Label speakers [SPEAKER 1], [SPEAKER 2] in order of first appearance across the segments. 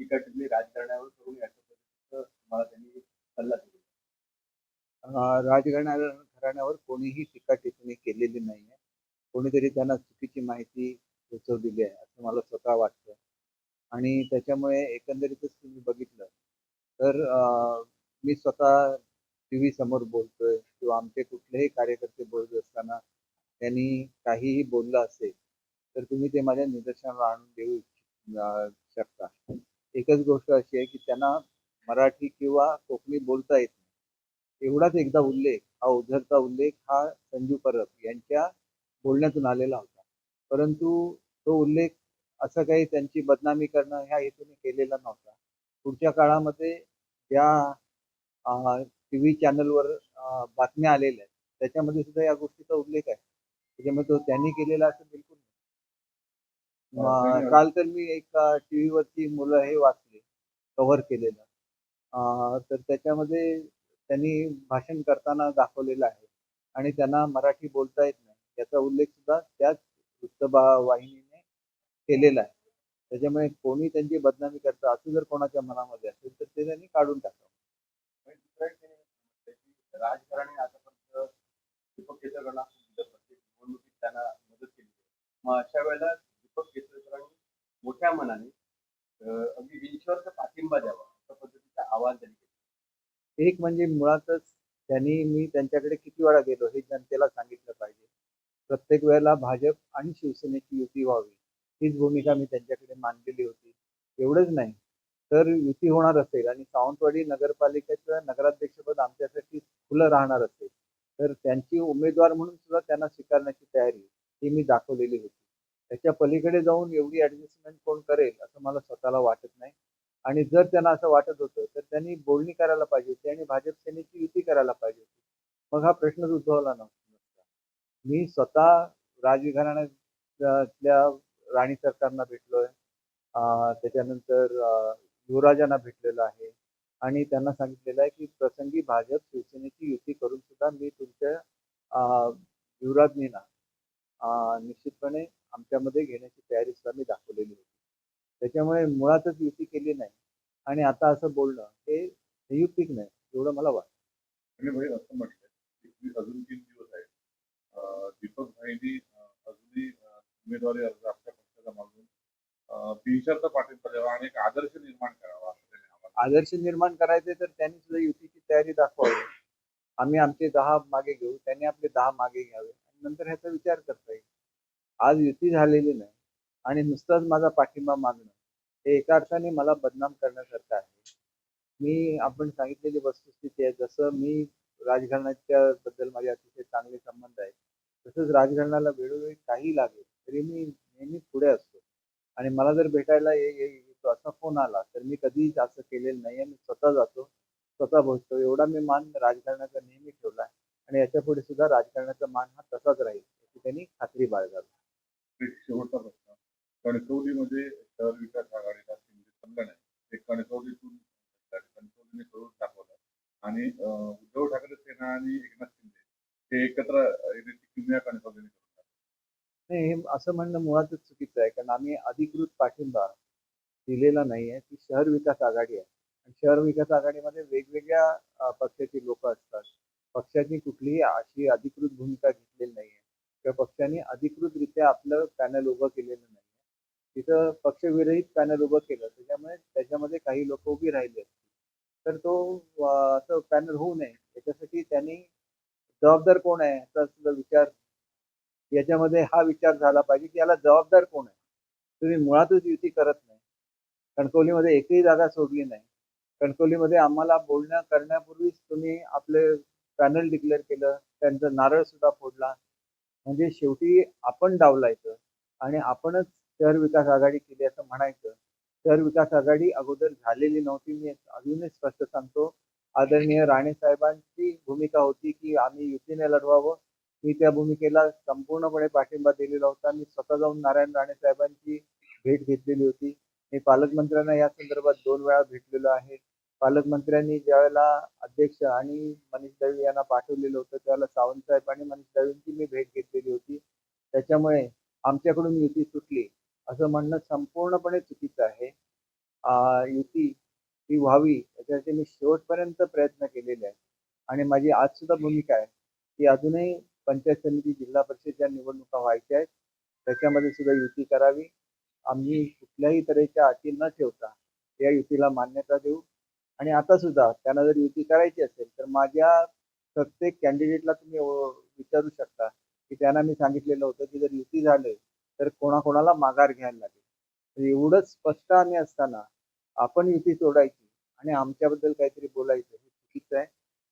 [SPEAKER 1] टीका टिप्पणी राजकारणावर करून याच्या मला त्यांनी सल्ला दिला
[SPEAKER 2] घराण्यावर कोणीही टीका टिप्पणी केलेली नाही आहे. कोणीतरी त्यांना चुकीची माहिती पोचवलेली आहे असं मला स्वतः वाटतं. आणि त्याच्यामुळे एकंदरीतच तुम्ही बघितलं तर मी स्वतः टी व्ही समोर बोलतोय किंवा आमचे कुठलेही कार्यकर्ते बोलत असताना त्यांनी काहीही बोललं असेल तर तुम्ही ते माझ्या निदर्शनाला आणून देऊ शकता. एकच गोष्ट अशी आहे की त्यांना मराठी किंवा कोकणी बोलता येत नाही. एवढाच एकदा उल्लेख हा उद्धरचा उल्लेख हा संजू परब यांच्या बोलण्यातून आलेला होता. परंतु तो उल्लेख असं काही त्यांची बदनामी करणं ह्या हेतूने केलेला नव्हता. पुढच्या काळामध्ये ज्या टी व्ही चॅनलवर बातम्या आलेल्या आहेत त्याच्यामध्ये सुद्धा या गोष्टीचा उल्लेख आहे. त्याच्यामुळे तो त्यांनी केलेला असं बिलकुल काल तर मी एक टी व्हीवरची मुलं हे वाचले कव्हर केलेलं. तर त्याच्यामध्ये त्यांनी भाषण करताना दाखवलेलं आहे. आणि त्यांना मराठी बोलता येत नाही. याचा उल्लेख सुद्धा त्याच वृत्तवाहिनीने केलेला आहे. त्याच्यामुळे कोणी त्यांची बदनामी करतं असं जर कोणाच्या मनामध्ये असेल तर ते त्यांनी काढून टाकावं.
[SPEAKER 1] दुसरं राजकारणी आतापर्यंत दीपक केसरकरांना निवडणुकीत त्यांना मदत केली मग अशा वेळेला दीपक केसरकरांनी मोठ्या मनाने अगदी विंचवरचा पाठिंबा द्यावा. अशा आवाज त्यांनी केला
[SPEAKER 2] एक म्हणजे मुळातच त्यांनी मी त्यांच्याकडे किती वेळा गेलो हे जनतेला सांगितलं पाहिजे. प्रत्येक वेळेला भाजप आणि शिवसेनेची युती व्हावी हीच भूमिका मी त्यांच्याकडे मांडलेली होती. एवढंच नाही तर युती होणार असेल आणि सावंतवाडी नगरपालिकेचं नगराध्यक्षपद आमच्यासाठी खुलं राहणार असेल तर त्यांची उमेदवार म्हणून सुद्धा त्यांना स्वीकारण्याची तयारी ही मी दाखवलेली होती. त्याच्या पलीकडे जाऊन एवढी ॲडजस्टमेंट कोण करेल असं मला स्वतःला वाटत नाही. आणि जर त्यांना असं वाटत होतं तर त्यांनी बोलणी करायला पाहिजे होती आणि भाजप सेनेची युती करायला पाहिजे होती. मग हा प्रश्नच उद्भवला नव्हता. मी स्वतः राजघराण्यातल्या राणी सरकारना भेटलोय. त्याच्यानंतर युवराजांना भेटलेलो आहे. आणि त्यांना सांगितलेलं आहे की प्रसंगी भाजप शिवसेनेची युती करून सुद्धा मी तुमच्या युवराजनीना निश्चितपणे आमच्यामध्ये घेण्याची तयारी सुद्धा मी दाखवलेली होती. त्याच्यामुळे मुळातच युती केली नाही. आणि आता असं बोलणं हे संयुक्तिक नाही एवढं मला वाटतं.
[SPEAKER 3] आणि भाई असं म्हटलंय की अजून तीन दिवस आहेत. अं, दीपक भाईंनी अजूनही उमेदवारी अर्ज आपल्या पक्षाचा मागून बिनशर्त पाठिंबा द्यावा आणि एक आदर्श निर्माण करावा
[SPEAKER 2] आदर्श निर्माण करायचे तर त्यांनी सुद्धा युतीची तयारी दाखवावी. आम्ही आमचे दहा मागे घेऊ त्यांनी आपले दहा मागे घ्यावे. आणि नंतर ह्याचा विचार करता येईल. आज युती झालेली नाही. आणि नुसताच माझा पाठिंबा मागणं हे एका अर्थाने मला बदनाम करण्यासारखं आहे. मी आपण सांगितलेली वस्तुस्थिती आहे जसं मी राजघराण्याच्या बद्दल माझे अतिशय चांगले संबंध आहेत तसंच राजघराण्याला वेळोवेळी काही लागेल तरी मी नेहमी पुढे असतो. आणि मला जर भेटायला ये- येतो असा फोन आला तर मी कधीच असं केलेलं नाही मी स्वतः जातो स्वतः पोहोचतो एवढा मी मान राजकारणाचा नेहमी ठेवला आणि याच्यापुढे सुद्धा राजकारणाचा मान हा तसाच राहील याची त्यांनी खात्री बाळगावी.
[SPEAKER 3] शेवटचा प्रश्न. कणकवलीमध्ये शहर विकास आघाडीला शिंदे संघ नाही ते कणकवलीतून कणकवलीने करून दाखवलं. आणि उद्धव ठाकरे सेना आणि एकनाथ शिंदे हे एकत्र किमया कणकवलीने करून
[SPEAKER 2] नाही हे असं म्हणणं मुळातच चुकीचं आहे. कारण आम्ही अधिकृत पाठिंबा दिलेला नाही आहे. ती शहर विकास आघाडी आहे. आणि शहर विकास आघाडीमध्ये वेगवेगळ्या पक्षाची लोक असतात. पक्षाची कुठलीही अशी अधिकृत भूमिका घेतलेली नाही आहे किंवा पक्षाने अधिकृतरित्या आपलं पॅनल उभं केलेलं नाही तिथं पक्षविरहित पॅनल उभं केलं. त्याच्यामुळे त्याच्यामध्ये काही लोक उभी राहिले तर तो असं पॅनल होऊ नये. याच्यासाठी त्यांनी जबाबदार कोण आहे याचा सुद्धा विचार याच्यामध्ये हा विचार झाला पाहिजे की याला जबाबदार कोण आहे? तुम्ही मुळातच युती करत नाही. कणकवलीमध्ये एकही जागा सोडली नाही. कणकवलीमध्ये आम्हाला बोलण्या करण्यापूर्वीच तुम्ही आपले पॅनल डिक्लेअर केलं. त्यांचं नारळ सुद्धा फोडला. म्हणजे शेवटी आपण डावलायचं आणि आपणच शहर विकास आघाडी केली असं म्हणायचं. शहर विकास आघाडी अगोदर झालेली नव्हती मी अजूनही स्पष्ट सांगतो. आदरणीय राणे साहेबांची भूमिका होती की आम्ही युतीने लढवावं. मी त्या भूमिकेला संपूर्णपणे पाठिंबा दिलेला होता. मी स्वतः जाऊन नारायण राणे साहेबांची भेट घेतलेली होती. मी पालकमंत्र्यांना या संदर्भात दोन वेळा भेटलेलो आहे. पालकमंत्र्यांनी ज्यावेळेला अध्यक्ष आणि मनीष दळवी यांना पाठवलेलं होतं त्यावेळेला सावंत साहेब आणि मनीष दळवींची मी भेट घेतलेली होती. त्याच्यामुळे आमच्याकडून युती सुटली. असं म्हणणं संपूर्णपणे चुकीचं आहे. युती ही व्हावी याच्यासाठी मी शेवटपर्यंत प्रयत्न केलेले आहे आणि माझी आज सुद्धा भूमिका आहे की अजूनही पंचायत समिती जिल्हा परिषदच्या निवडणुका व्हायच्या आहेत. त्याच्यामध्ये सुद्धा युती करावी. आम्ही कुठल्याही तऱ्हेच्या अटी न ठेवता या युतीला मान्यता देऊ. आणि आता सुद्धा त्यांना जर युती करायची असेल तर माझ्या प्रत्येक कॅन्डिडेटला तुम्ही विचारू शकता की त्यांना मी सांगितलेलं होतं की जर युती झाले तर कोणाकोणाला माघार घ्यायला लागेल. तर एवढं स्पष्ट आम्ही असताना आपण युती सोडायची आणि आमच्याबद्दल काहीतरी बोलायचं हे चुकीचं आहे.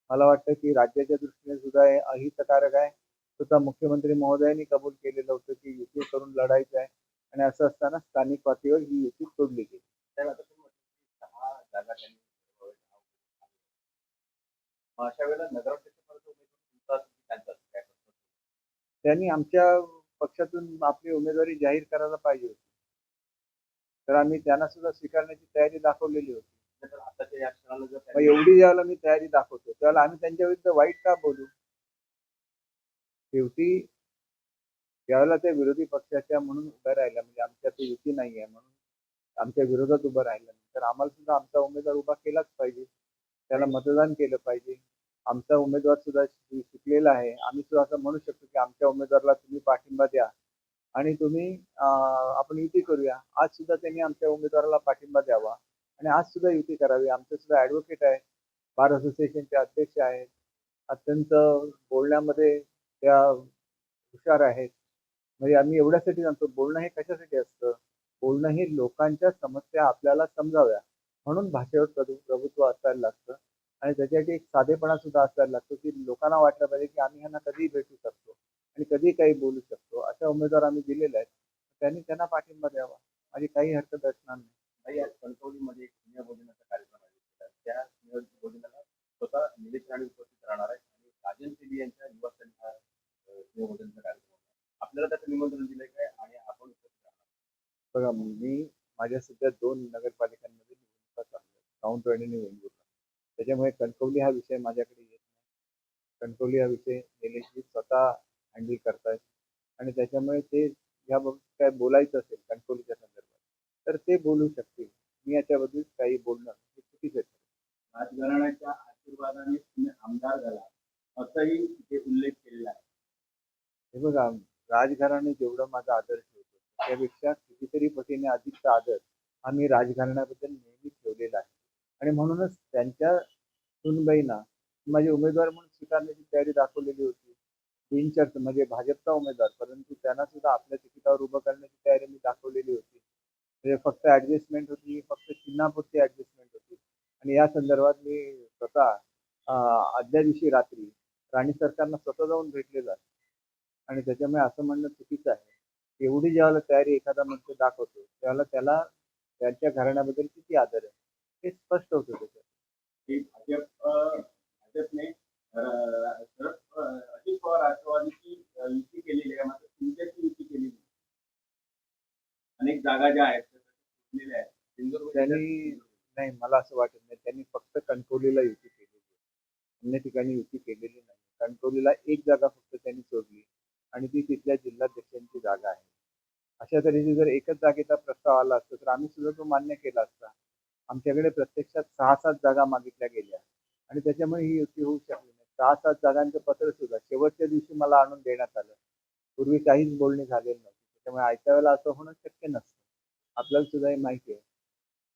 [SPEAKER 2] मला वाटतं की राज्याच्या दृष्टीने सुद्धा हे अहितकारक आहे. स्वतः मुख्यमंत्री महोदयांनी कबूल केलेलं होतं की युती करून लढायचं आहे आणि असं असताना स्थानिक पातळीवर ही युती सोडली गेली.
[SPEAKER 1] अशा वेळेला नगराध्यक्ष
[SPEAKER 2] त्यांनी आमच्या पक्षातून आपली उमेदवारी जाहीर करायला पाहिजे होती. तर आम्ही त्यांना सुद्धा स्वीकारण्याची तयारी दाखवलेली होती. मग एवढी ज्यावेळेला मी तयारी दाखवतो त्यावेळेला आम्ही त्यांच्या विरुद्ध वाईट का बोलू? शेवटी त्यावेळेला त्या विरोधी पक्षाच्या म्हणून उभ्या राहिल्या म्हणजे आमच्या ते युती नाही आहे म्हणून आमच्या विरोधात उभं राहिलं तर आम्हाला सुद्धा आमचा उमेदवार उभा केलाच पाहिजे. त्याला मतदान केलं पाहिजे. आमचा उमेदवार सुद्धा शिकलेला आहे. आम्ही सुद्धा असं म्हणू शकतो की आमच्या उमेदवाराला तुम्ही पाठिंबा द्या. आणि तुम्ही आपण युती करूया. आज सुद्धा त्यांनी आमच्या उमेदवाराला पाठिंबा द्यावा. आणि आज सुद्धा युती करावी. आमचे सुद्धा ॲडव्होकेट आहे. बार असोसिएशनचे अध्यक्ष आहेत. अत्यंत बोलण्यामध्ये त्या हुशार आहेत. म्हणजे आम्ही एवढ्यासाठी जाणतो बोलणं हे कशासाठी असतं? बोलणं हे लोकांच्या समस्या आपल्याला समजाव्या. म्हणून भाषेवर प्रभु प्रभुत्व असायला लागतं. आणि त्याच्यासाठी एक साधेपणा सुद्धा असायला लागतो की लोकांना वाटलं पाहिजे की आम्ही ह्यांना कधीही भेटू शकतो आणि कधी काही बोलू शकतो. अशा उमेदवार आम्ही दिलेले आहेत. त्यांनी त्यांना पाठिंबा द्यावा. माझी काही हरकत असणार नाही.
[SPEAKER 1] काही आज कणकवलीमध्ये एक स्नेहभोजनाचा कार्यक्रम केला. त्या स्नेहभोजनाला स्वतः निलेश राणे उपस्थित राहणार आहेत आणि राजन सेबी यांच्या निवासस्थानी हा अं, स्नेहभोजनाचा कार्यक्रम आहे. आपल्याला त्याचं निमंत्रण दिलंय काय? आणि आपण उपस्थित राहणार
[SPEAKER 2] बघा मी माझ्या सध्या दोन नगरपालिकांमध्ये निवडणुका चालू आहेत. सावंतवाडी आणि वेंगुर्ला त्याच्यामुळे कणकवली हा विषय माझ्याकडे येत नाही. कणकवली हा विषय निलेशजी स्वतः हँडल करतायत. आणि त्याच्यामुळे ते याबाबत काय बोलायचं असेल कणकवलीच्या संदर्भात तर ते बोलू शकतील. मी याच्याबद्दल काही बोलणं हे चुकीचं
[SPEAKER 1] राजघराण्याच्या आशीर्वादाने तुम्ही आमदार झाला असंही ते उल्लेख केलेला आहे.
[SPEAKER 2] हे बघा राजघराणे जेवढं माझा आदर ठेवतो त्यापेक्षा कितीतरी पटीने अधिकचा आदर आम्ही राजघराण्याबद्दल नेहमी ठेवलेला आहे. आणि म्हणूनच त्यांच्या सुनबाईंना माझे उमेदवार म्हणून स्वीकारण्याची तयारी दाखवलेली होती. बिनचर्च म्हणजे भाजपचा उमेदवार परंतु त्यांना सुद्धा आपल्या तिकिटावर उभं करण्याची तयारी मी दाखवलेली होती. म्हणजे फक्त ऍडजस्टमेंट होती फक्त चिन्हापुरती ऍडजस्टमेंट होती. आणि या संदर्भात मी स्वतः आदल्या दिवशी रात्री राणी सरकारना स्वतः जाऊन भेटलेलं आहे आणि त्याच्यामुळे असं म्हणणं चुकीचं आहे. एवढी ज्यावेळेला तयारी एखादा मंत्री दाखवतो त्यावेळेला त्याला त्यांच्या घराण्याबद्दल किती आदर आहे हे स्पष्ट होतं त्याच्यात.
[SPEAKER 1] की भाजप भाजपने शरद अजित पवार राष्ट्रवादीची युती केलेली आहे. मात्र तुमच्याशी युती केलेली अनेक जागा ज्या आहेत त्या
[SPEAKER 2] त्यांनी नाही मला असं वाटत नाही. त्यांनी फक्त कणकवलीला युती केलेली आहे. अन्य ठिकाणी युती केलेली नाही. कणकवलीला एक जागा फक्त त्यांनी सोडली आणि ती तिथल्या जिल्हाध्यक्षांची जागा आहे. अशा तऱ्हेची जर एकच जागेचा प्रस्ताव आला असता तर आम्ही सुद्धा तो मान्य केला असता. आमच्याकडे प्रत्यक्षात सहा सात जागा मागितल्या गेल्या आणि त्याच्यामुळे ही युती होऊ शकली नाही. सहा सात जागांचं पत्र सुद्धा शेवटच्या दिवशी मला आणून देण्यात आलं. पूर्वी काहीच बोलणी झालेली नव्हती. त्याच्यामुळे आयत्या वेळेला असं होणं शक्य नसतं. आपल्याला सुद्धा हे माहिती आहे.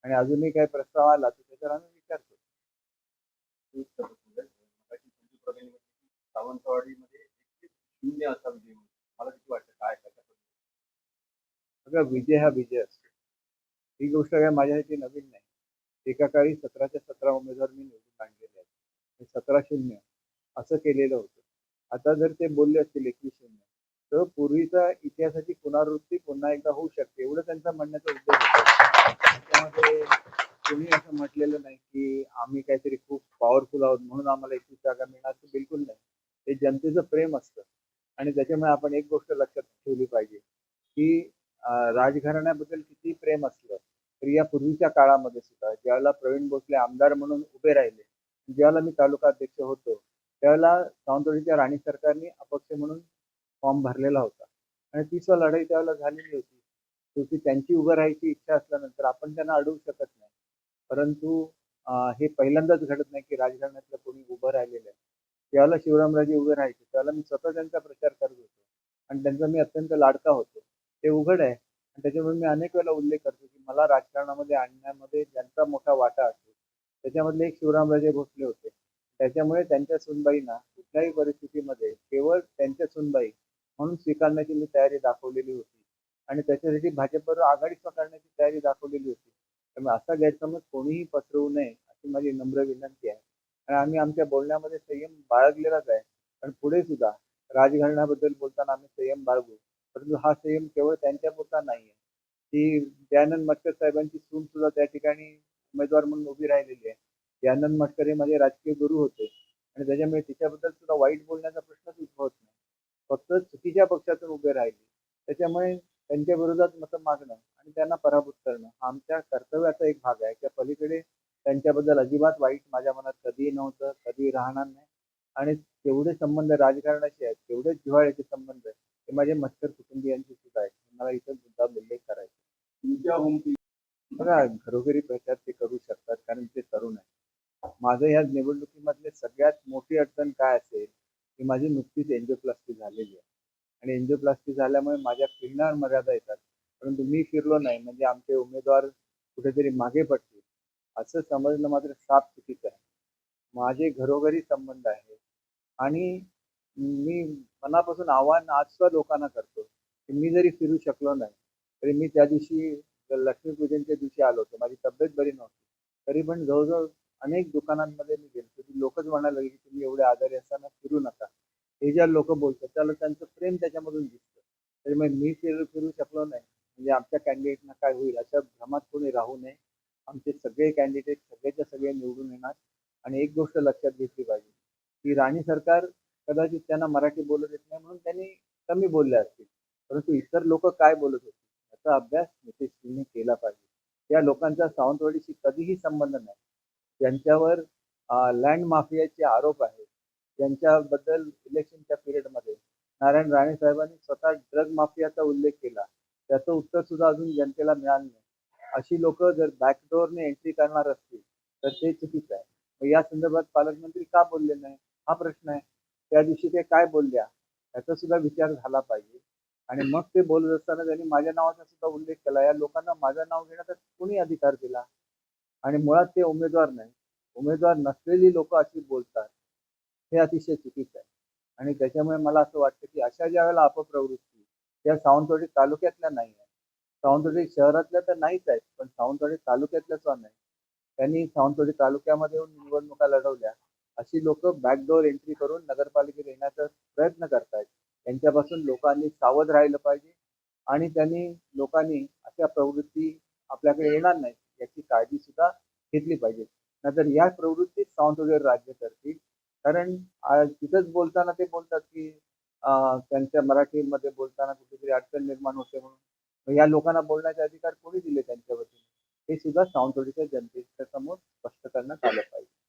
[SPEAKER 2] आणि अजूनही काही प्रस्ताव आला तर त्याच्यावर आम्ही विचार करू.
[SPEAKER 1] सावंतवाडीमध्ये शून्य असा विजय मला किती वाटतं काय
[SPEAKER 2] विजय हा विजय असतो. ही गोष्ट काय माझ्यासाठी नवीन नाही. एका काळी सतराच्या सतरा उमेदवार मी निवडून आणलेले आहेत. सतरा शून्य असं केलेलं होतं. आता जर ते बोलले असतील एकवीस शून्य तर पूर्वीचा इतिहासाची पुनरावृत्ती पुन्हा एकदा होऊ शकते एवढं त्यांचा म्हणण्याचा उद्देश होता. त्याच्यामध्ये कोणी असं म्हटलेलं नाही की आम्ही काहीतरी खूप पॉवरफुल आहोत म्हणून आम्हाला एकवीस जागा मिळणार बिलकुल नाही. ते जनतेचं प्रेम असतं. आणि त्याच्यामुळे आपण एक गोष्ट लक्षात ठेवली पाहिजे की राजघराण्याबद्दल किती प्रेम असलं तर या पूर्वीच्या काळामध्ये सुद्धा ज्यावेळेला प्रवीण भोसले आमदार म्हणून उभे राहिले ज्यावेळेला मी तालुका अध्यक्ष होतो त्यावेळेला सावंतवाडीच्या राणी सरकारने अपक्ष म्हणून फॉर्म भरलेला होता. आणि तीच लढाई त्यावेळेला झालेली होती. शेवटी त्यांची उभं राहायची इच्छा असल्यानंतर आपण त्यांना अडवू शकत नाही. परंतु हे पहिल्यांदाच घडत नाही की राजकारणातलं कोणी उभं राहिलेलं आहे. त्यावेळेला शिवरामराजे उभे राहायचे त्यावेळेला मी स्वतः त्यांचा प्रचार करत होतो. आणि त्यांचा मी अत्यंत लाडका होतो. ते उघड आहे. आणि त्याच्यामुळे मी अनेक वेळेला उल्लेख करतो की मला राजकारणामध्ये आणण्यामध्ये ज्यांचा मोठा वाटा असतो. त्याच्यामधले एक शिवरामराजे भोसले होते. त्याच्यामुळे त्यांच्या सुनबाईंना कुठल्याही परिस्थितीमध्ये केवळ त्यांच्या सुनबाई म्हणून स्वीकारण्याची मी तयारी दाखवलेली होती. आणि त्याच्यासाठी भाजपवर आघाडी स्वीकारण्याची तयारी दाखवलेली होती. त्यामुळे असा गैरसमज कोणीही पसरवू नये अशी माझी नम्र विनंती आहे. आणि आम्ही आमच्या बोलण्यामध्ये संयम बाळगलेलाच आहे. पण पुढे सुद्धा राजघराण्याबद्दल बोलताना आम्ही संयम बाळगू. परंतु हा संयम केवळ त्यांच्यापुरता नाही आहे ती दयानंद मटकर साहेबांची सून सुद्धा त्या ठिकाणी उमेदवार म्हणून उभी राहिलेली आहे. दयानंद मटकर हे माझे राजकीय गुरु होते. आणि त्याच्यामुळे तिच्याबद्दल सुद्धा वाईट बोलण्याचा प्रश्नच उद्भवत नाही. फक्त चुकीच्या पक्षातून उभे राहिले. त्याच्यामुळे त्यांच्या विरोधात मतं मागणं आणि त्यांना पराभूत करणं हा आमच्या कर्तव्याचा एक भाग आहे. त्या पलीकडे त्यांच्याबद्दल अजिबात वाईट माझ्या मनात कधीही नव्हतं कधीही राहणार नाही. आणि जेवढे संबंध राजकारणाचे आहेत तेवढेच जिव्हाळ्याचे संबंध आहेत ते माझे मस्कर कुटुंबियांचे सुद्धा आहेत. मला इथं मुद्दा उल्लेख करायचा.
[SPEAKER 1] तुमच्या होम
[SPEAKER 2] बघा घरोघरी प्रचार ते करू शकतात कारण ते तरुण आहेत. माझं या निवडणुकीमधले सगळ्यात मोठी अडचण काय असेल की माझी नुकतीच एन्जिओप्लास्टी झालेली आहे. आणि एन्जिओप्लास्टी झाल्यामुळे माझ्या फिरण्यावर मर्यादा येतात. परंतु मी फिरलो नाही म्हणजे आमचे उमेदवार कुठेतरी मागे पडतील. असं समजणं मात्र साफ चुकीचं आहे. माझे घरोघरी संबंध आहे. आणि मी मनापासून आव्हान आजच्या लोकांना करतो की मी जरी फिरू शकलो नाही तरी मी त्या दिवशी लक्ष्मीपूजनच्या दिवशी आलो होतो. माझी तब्येत बरी नव्हती. तरी पण जवळजवळ अनेक दुकानांमध्ये मी गेलो ती लोकच म्हणायला लागली की तुम्ही एवढे आजारी असताना फिरू नका. हे ज्या लोक बोलतात त्याला त्यांचं प्रेम त्याच्यामधून दिसतं. त्याच्यामुळे मी फिरू फिरू शकलो नाही. म्हणजे आमच्या कॅन्डिडेटना काय होईल अशा भ्रमात कोणी राहू नये. आमचे सगळे कॅन्डिडेट सगळेच्या सगळे निवडून येणार. आणि एक गोष्ट लक्षात घेतली पाहिजे की राणी सरकार कदाचित त्यांना मराठी बोलत येत नाही म्हणून त्यांनी कमी बोलले असतील. परंतु इतर लोक काय बोलत होते? याचा अभ्यास नितीशजींनी केला पाहिजे. त्या लोकांचा सावंतवाडीशी कधीही संबंध नाही. त्यांच्यावर लँड माफियाचे आरोप आहेत. त्यांच्याबद्दल इलेक्शनच्या पिरियडमध्ये नारायण राणे साहेबांनी स्वतः ड्रग माफियाचा उल्लेख केला. त्याचं उत्तर सुद्धा अजून जनतेला मिळालं नाही. अशी लोक जर बॅकडोअरने एंट्री करणार असतील तर ते चुकीचं आहे. मग या संदर्भात पालकमंत्री का बोलले नाही? हा प्रश्न आहे. त्या दिवशी ते काय बोलल्या याचा सुद्धा विचार झाला पाहिजे. आणि मग ते बोलत असताना त्यांनी माझ्या नावाचा सुद्धा उल्लेख केला. या लोकांना माझं नाव घेण्याचा कोणी अधिकार दिला? आणि मुळात ते उमेदवार नाही. उमेदवार नसलेली लोक अशी बोलतात. हे अतिशय चुकीचं आहे. आणि त्याच्यामुळे मला असं वाटतं की अशा ज्या वेळेला अपप्रवृत्ती त्या सावंतवाडी तालुक्यातल्या नाही आहेत. सावंतवाडी शहरातल्या तर नाहीच आहेत पण सावंतवाडी तालुक्यातल्याच नाही. त्यांनी सावंतवाडी तालुक्यामध्ये येऊन निवडणुका लढवल्या. अशी लोक बॅकडोर एंट्री करून नगरपालिकेत येण्याचा प्रयत्न करतायत. त्यांच्यापासून लोकांनी सावध राहिलं पाहिजे आणि त्यांनी लोकांनी अशा प्रवृत्ती आपल्याकडे येणार नाही याची काळजी सुद्धा घेतली पाहिजे. नाहीतर या प्रवृत्तीच वगैरे राज्य करतील. कारण तिथंच बोलताना ते बोलतात की त्यांच्या मराठीमध्ये बोलताना कुठेतरी अडचण निर्माण होते म्हणून. या लोकांना बोलण्याचे अधिकार कोणी दिले त्यांच्या वतीने? हे सुद्धा सावंतवाडीच्या जनतेच्या समोर स्पष्ट करण्यात आलं पाहिजे.